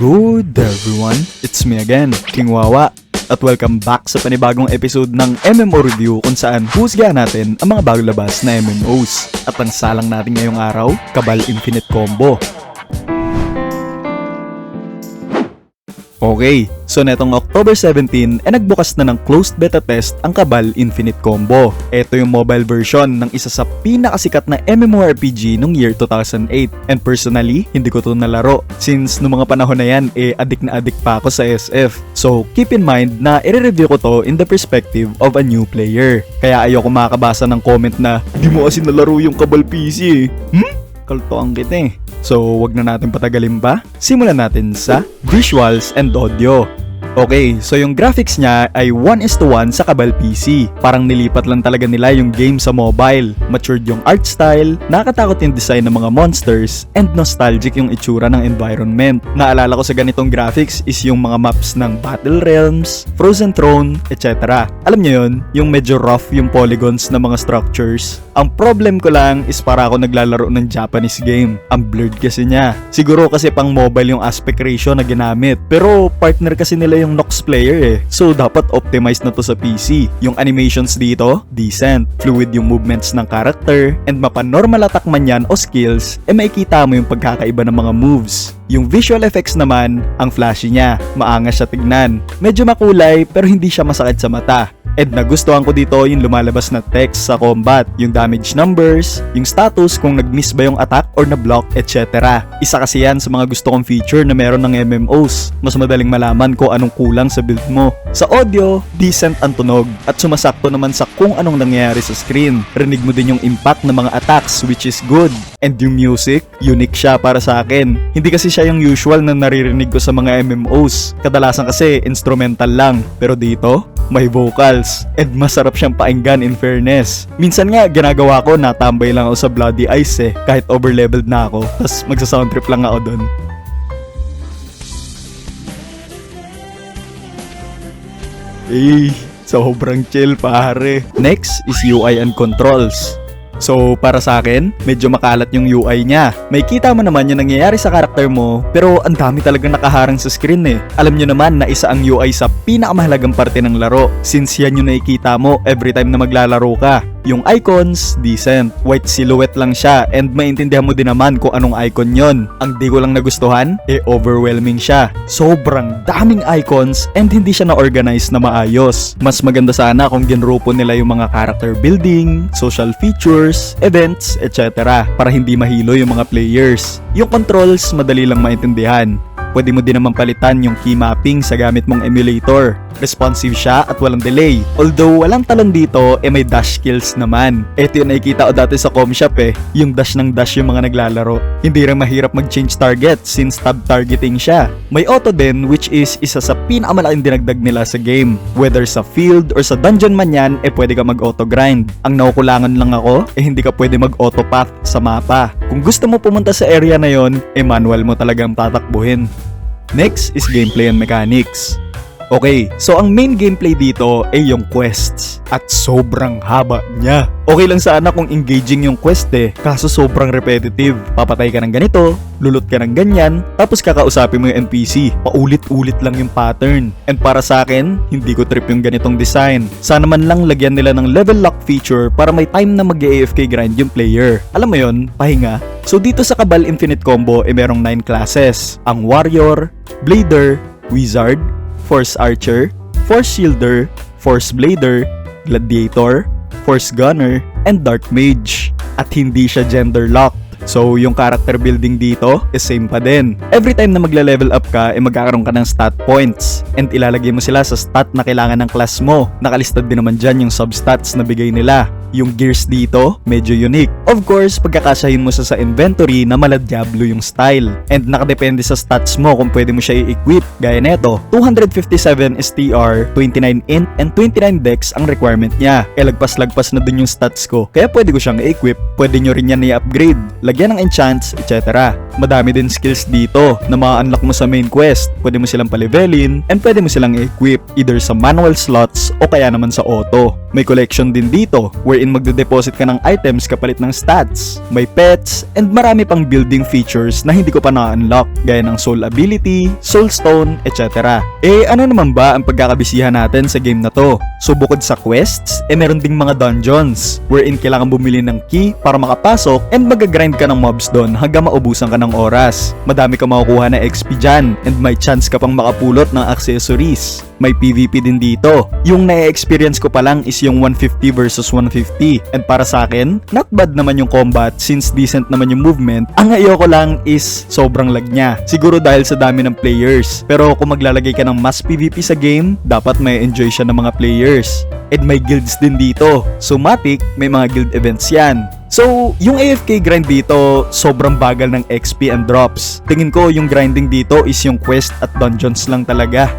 Good everyone, it's me again, King Wawa. At welcome back sa panibagong episode ng MMO Review kung saan husgahan natin ang mga bago labas na MMOs. At ang salang natin ngayong araw, Kabal Infinite Combo. Okay, so netong October 17 ay nagbukas na ng closed beta test ang Kabal Infinite Combo. Ito yung mobile version ng isa sa pinakasikat na MMORPG nung year 2008. And personally, hindi ko to nalaro since nung mga panahon na yan, eh adik na adik pa ako sa SF. So keep in mind na i-review ko to in the perspective of a new player. Kaya ayoko makakabasa ng comment na, di mo kasi nalaro yung Kabal PC eh. Hmm? Kaltoan kita eh. So, wag na natin patagalin pa. Simulan natin sa visuals and audio. Okay, so yung graphics niya ay 1 is to 1 sa Kabal PC. Parang nilipat lang talaga nila yung game sa mobile. Matured yung art style, nakakatakot yung design ng mga monsters, and nostalgic yung itsura ng environment. Naalala ko sa ganitong graphics is yung mga maps ng Battle Realms, Frozen Throne, etc. Alam niyo yun, yung medyo rough yung polygons ng mga structures. Ang problem ko lang is para ako naglalaro ng Japanese game. Ang blurred kasi niya. Siguro kasi pang mobile yung aspect ratio na ginamit. Pero partner kasi nila yung Nox player eh. So dapat optimize na to sa PC. Yung animations dito, decent. Fluid yung movements ng character. And mapanormal attack man yan o skills, eh makikita mo yung pagkakaiba ng mga moves. Yung visual effects naman, ang flashy niya, maangas siya tignan. Medyo makulay pero hindi siya masakit sa mata. And nagustuhan ko dito yung lumalabas na text sa combat, yung damage numbers, yung status kung nag-miss ba yung attack or na-block, etc. Isa kasi yan sa mga gusto kong feature na meron ng MMOs. Mas madaling malaman kung anong kulang sa build mo. Sa audio, decent ang tunog at sumasakto naman sa kung anong nangyayari sa screen. Rinig mo din yung impact ng mga attacks which is good. And yung music, unique siya para sa akin. Hindi kasi siya yung usual na naririnig ko sa mga MMOs. Kadalasan kasi instrumental lang. Pero dito, may vocals. And masarap siyang painggan in fairness. Minsan nga, ginagawa ko, natambay lang ako sa Bloody Ice eh. Kahit overleveled na ako. Tapos magsa-sound trip lang ako doon. Eh, sobrang chill pare. Next is UI and controls. So, para sa akin, medyo makalat yung UI niya. May kita mo naman yung nangyayari sa karakter mo, pero ang dami talagang nakaharang sa screen eh. Alam nyo naman na isa ang UI sa pinakamahalagang parte ng laro, since yan yung nakikita mo every time na maglalaro ka. Yung icons, decent. White silhouette lang siya and maintindihan mo din naman kung anong icon yon. Ang di ko lang nagustuhan, eh overwhelming siya. Sobrang daming icons and hindi siya na-organize na maayos. Mas maganda sana kung ginrupo nila yung mga character building, social features, events, etc. Para hindi mahilo yung mga players. Yung controls, madali lang maintindihan. Pwede mo din naman palitan yung key mapping sa gamit mong emulator. Responsive siya at walang delay. Although walang talon dito, eh may dash skills naman. Ito yung nakikita ko dati sa com shop eh. Yung dash ng dash yung mga naglalaro. Hindi rin mahirap mag-change target since tab targeting siya. May auto din which is isa sa pinakamalaking dinagdag nila sa game. Whether sa field or sa dungeon man yan, eh pwede ka mag-auto grind. Ang nakukulangan lang ako, eh hindi ka pwede mag-auto path sa mapa. Kung gusto mo pumunta sa area na yon, eh manual mo talagang tatakbuhin. Next is gameplay and mechanics. Okay, so ang main gameplay dito ay yung quests at sobrang haba niya. Okay lang sana kung engaging yung quest eh, kaso sobrang repetitive. Papatay ka ng ganito, lulot ka ng ganyan, tapos kakausapin mo yung NPC. Paulit-ulit lang yung pattern. And para sa akin, hindi ko trip yung ganitong design. Sana man lang lagyan nila ng level lock feature para may time na mag-AFK grind yung player. Alam mo yon, pahinga. So dito sa Kabal Infinite Combo eh, merong 9 classes. Ang Warrior, Blader, Wizard, Force Archer, Force Shielder, Force Blader, Gladiator, Force Gunner, and Dark Mage. At hindi siya gender locked. So, yung character building dito is same pa din. Every time na magla-level up ka, eh magkakaroon ka ng stat points. And ilalagay mo sila sa stat na kailangan ng class mo. Nakalistad din naman dyan yung substats na bigay nila yung gears dito, medyo unique. Of course, pagkakasahin mo sa sa inventory na mala Diablo yung style. And nakadepende sa stats mo kung pwede mo siya i-equip. Gaya neto, 257 STR, 29 int, and 29 dex ang requirement niya. E lagpas-lagpas na din yung stats ko. Kaya pwede ko siyang i-equip. Pwede nyo rin yan i-upgrade. Lagyan ng enchants, etc. Madami din skills dito na ma-unlock mo sa main quest. Pwede mo silang palevelin and pwede mo silang i-equip either sa manual slots o kaya naman sa auto. May collection din dito, wherein magde-deposit ka ng items kapalit ng stats. May pets, and marami pang building features na hindi ko pa na-unlock, gaya ng soul ability, soul stone, etc. Eh ano naman ba ang pagkakabisihan natin sa game na to? So bukod sa quests, eh meron ding mga dungeons, wherein kailangan bumili ng key para makapasok and mag-grind ka ng mobs doon hanggang maubusan ka ng oras. Madami ka makukuha na XP dyan, and may chance ka pang makapulot ng accessories. May PvP din dito. Yung na-experience ko pa lang is yung 150 versus 150. And para sa akin, not bad naman yung combat since decent naman yung movement. Ang ayoko lang is sobrang lag niya. Siguro dahil sa dami ng players. Pero kung maglalagay ka ng mass PvP sa game, dapat may enjoy siya ng mga players. And may guilds din dito. So may mga guild events yan. So, yung AFK grind dito, sobrang bagal ng XP and drops. Tingin ko yung grinding dito is yung quest at dungeons lang talaga.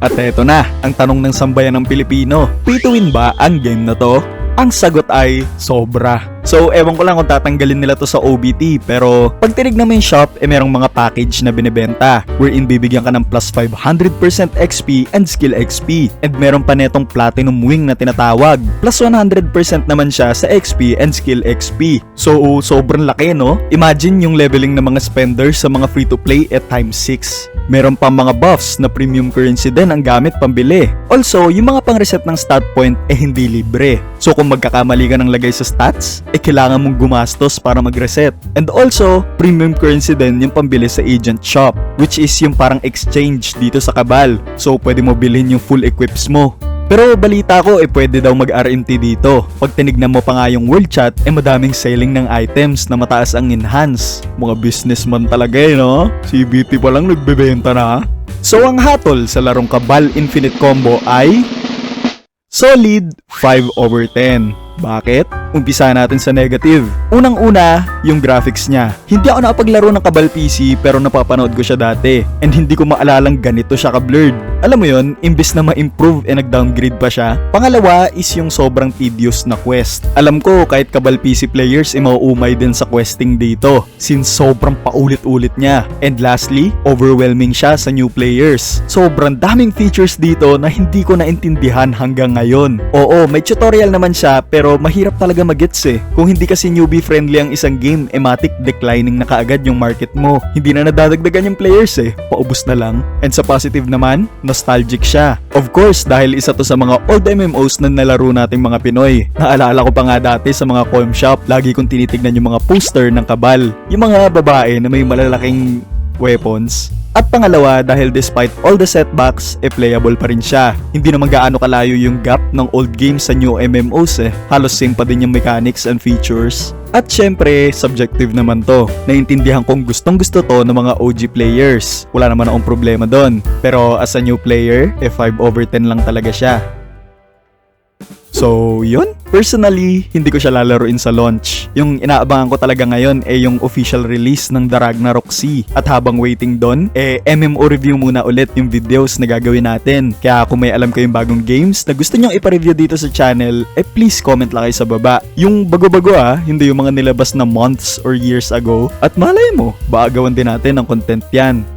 At eto na, ang tanong ng sambayan ng Pilipino. Pay win ba ang game na to? Ang sagot ay sobra. So, ewan ko lang kung tatanggalin nila to sa OBT pero pag tinignan mo yung shop, eh merong mga package na binibenta wherein bibigyan ka ng plus 500% XP and skill XP and meron pa netong platinum wing na tinatawag plus 100% naman siya sa XP and skill XP. So, sobrang laki no? Imagine yung leveling ng mga spenders sa mga free-to-play at times 6. Meron pa mga buffs na premium currency din ang gamit pambili. Also, yung mga pang-reset ng stat point eh hindi libre. So kung magkakamali ka ng lagay sa stats, eh kailangan mong gumastos para mag-reset. And also, premium currency din yung pambili sa agent shop, which is yung parang exchange dito sa Kabal. So pwede mo bilhin yung full equips mo. Pero balita ko eh pwede daw mag-RMT dito. Pag tinignan mo pa nga yung world chat, eh madaming selling ng items na mataas ang enhance. Mga businessman talaga eh no? CBT pa lang nagbebenta na. So ang hatol sa larong Kabal Infinite Combo ay Solid 5 over 10. Bakit? Umpisa natin sa negative. Unang-una, yung graphics niya. Hindi ako nakapaglaro ng Kabal PC pero napapanood ko siya dati. And hindi ko maalalang ganito siya ka-blurred. Alam mo yon, imbis na ma-improve eh nag-downgrade pa siya. Pangalawa is yung sobrang tedious na quest. Alam ko kahit Kabal PC players ay mauumay din sa questing dito since sobrang paulit-ulit niya. And lastly, overwhelming siya sa new players. Sobrang daming features dito na hindi ko naintindihan hanggang ngayon. Oo, may tutorial naman siya pero mahirap talaga magets eh. Kung hindi kasi newbie friendly ang isang game, ematic declining na kaagad yung market mo. Hindi na nadadagdagan yung players eh. Paubos na lang. And sa positive naman, nostalgic siya. Of course, dahil isa to sa mga old MMOs na nalaro nating mga Pinoy. Naalala ko pa nga dati sa mga coin shop, lagi kong tinitignan yung mga poster ng kabal. Yung mga babae na may malalaking weapons. At pangalawa, dahil despite all the setbacks, e playable pa rin siya. Hindi naman gaano kalayo yung gap ng old games sa new MMOs eh. Halos same pa din yung mechanics and features. At syempre, subjective naman to. Naintindihan kong gustong gusto to ng mga OG players. Wala naman akong problema doon. Pero as a new player, e 5 over 10 lang talaga siya. So, yun. Personally, hindi ko siya lalaruin sa launch. Yung inaabangan ko talaga ngayon ay yung official release ng The Ragnarok C. At habang waiting doon, eh MMO review muna ulit yung videos na gagawin natin. Kaya kung may alam kayong bagong games na gusto nyong ipa-review dito sa channel, eh please comment lang kayo sa baba. Yung bago-bago ah, hindi yung mga nilabas na months or years ago. At malay mo, baka gawan din natin ng content yan.